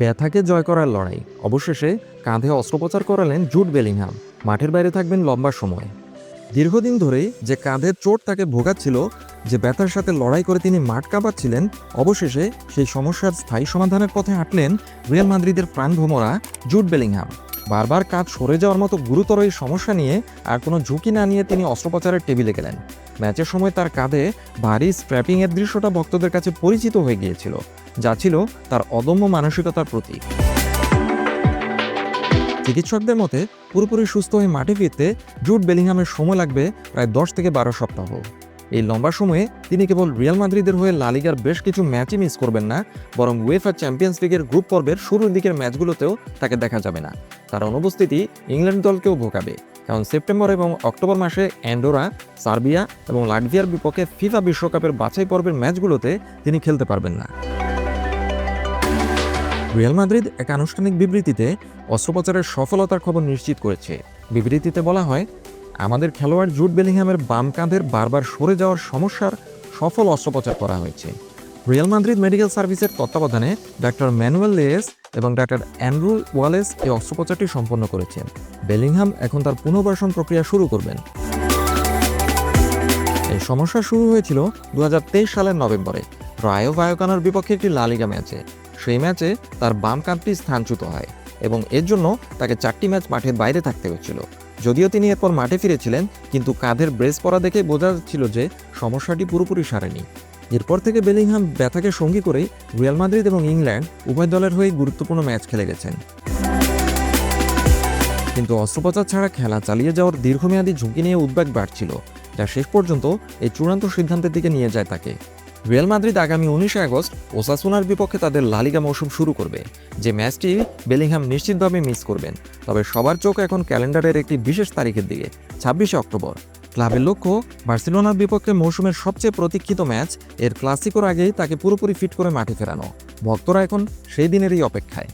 ব্যথাকে জয় করার লড়াই। অবশেষে কাঁধে অস্ত্রোপচার করালেন জুট বেলিংহাম। মাঠের বাইরে থাকবেন লম্বা সময়। দীর্ঘদিন ধরেই যে কাঁধের চোট তাকে ভোগাচ্ছিল, যে ব্যথার সাথে লড়াই করে তিনি মাঠ কাঁপাচ্ছিলেন, অবশেষে সেই সমস্যার স্থায়ী সমাধানের পথে হাঁটলেন রিয়াল মাদ্রিদের প্রাণভোমরা জুট বেলিংহাম। বারবার কাঁধ সরে যাওয়ার মতো গুরুতর এই সমস্যা নিয়ে আর কোনো ঝুঁকি না নিয়ে তিনি অস্ত্রোপচারের টেবিলে গেলেন। ম্যাচের সময় তার কাঁধে ভারী স্ট্র্যাপিংয়ের দৃশ্যটা ভক্তদের কাছে পরিচিত হয়ে গিয়েছিল। যা ছিল তার অদম্য মানসিকতার প্রতীক। চিকিৎসকদের মতে, পুরোপুরি সুস্থ হয়ে মাঠে ফিরতে জুট বেলিংহামের সময় লাগবে প্রায় দশ থেকে বারো সপ্তাহ। এই লম্বা সময়ে তিনি কেবল রিয়াল মাদ্রিদের হয়ে লালিগার বেশ কিছু ম্যাচই মিস করবেন না, বরং উয়েফা চ্যাম্পিয়ন্স লিগের গ্রুপ পর্বের শুরুর দিকের ম্যাচগুলোতেও তাকে দেখা যাবে না। তার অনুপস্থিতি ইংল্যান্ড দলকেও ভোগাবে, কারণ সেপ্টেম্বর এবং অক্টোবর মাসে অ্যান্ডোরা, সার্বিয়া এবং লাটভিয়ার বিপক্ষে ফিফা বিশ্বকাপের বাছাই পর্বের ম্যাচগুলোতে তিনি খেলতে পারবেন না। রিয়াল মাদ্রিদ এক আনুষ্ঠানিক বিবৃতিতে অস্ত্রোপচারের সফলতার খবর নিশ্চিত করেছে। বিবৃতিতে বলা হয়, আমাদের খেলোয়াড় জুট বেলিংহামের বাম কাঁধের বারবার সরে যাওয়ার সমস্যার সফল অস্ত্রোপচার করা হয়েছে। রিয়াল মাদ্রিদ মেডিকেল সার্ভিসের তত্ত্বাবধানে ডাক্তার ম্যানুয়েল লেয়েস এবং ডাক্তার অ্যান্ড্রু ওয়ালেস এই অস্ত্রোপচারটি সম্পন্ন করেছেন। বেলিংহাম এখন তার পুনর্বাসন প্রক্রিয়া শুরু করবেন। এই সমস্যা শুরু হয়েছিল দু হাজার তেইশ সালের নভেম্বরে। রায়ো ভায়োকানোর বিপক্ষে একটি লালিগা ম্যাচে। সেই ম্যাচে তার বাম কাঁধটি স্থানচ্যুত হয় এবং এর জন্য তাকে চারটি ম্যাচ মাঠের বাইরে থাকতে হয়েছিল। যদিও তিনি এরপর মাঠে ফিরেছিলেন, কিন্তু কাঁধের ব্রেস পরা দেখে বোঝা যাচ্ছিল যে সমস্যাটি পুরোপুরি সারেনি। এরপর থেকে বেলিংহাম ব্যথাকে সঙ্গী করেই রিয়াল মাদ্রিদ এবং ইংল্যান্ড উভয় দলের হয়ে গুরুত্বপূর্ণ ম্যাচ খেলে গেছেন। কিন্তু অস্ত্রোপচার ছাড়া খেলা চালিয়ে যাওয়ার দীর্ঘমেয়াদী ঝুঁকি নিয়ে উদ্বেগ বাড়ছিল, যা শেষ পর্যন্ত এই চূড়ান্ত সিদ্ধান্তের দিকে নিয়ে যায় তাকে। রিয়াল মাদ্রিদ আগামী উনিশে আগস্ট ওসাসুনার বিপক্ষে তাদের লালিগা মৌসুম শুরু করবে। যে ম্যাচটি বেলিংহাম নিশ্চিতভাবে মিস করবেন। তবে সবার চোখ এখন ক্যালেন্ডারের একটি বিশেষ তারিখের দিকে, ছাব্বিশে অক্টোবর। ক্লাবের লক্ষ্য, বার্সেলোনার বিপক্ষে মৌসুমের সবচেয়ে প্রতীক্ষিত ম্যাচ, এর ক্লাসিকোর আগেই তাকে পুরোপুরি ফিট করে মাঠে ফেরানো। ভক্তরা এখন সেই দিনেরই অপেক্ষায়।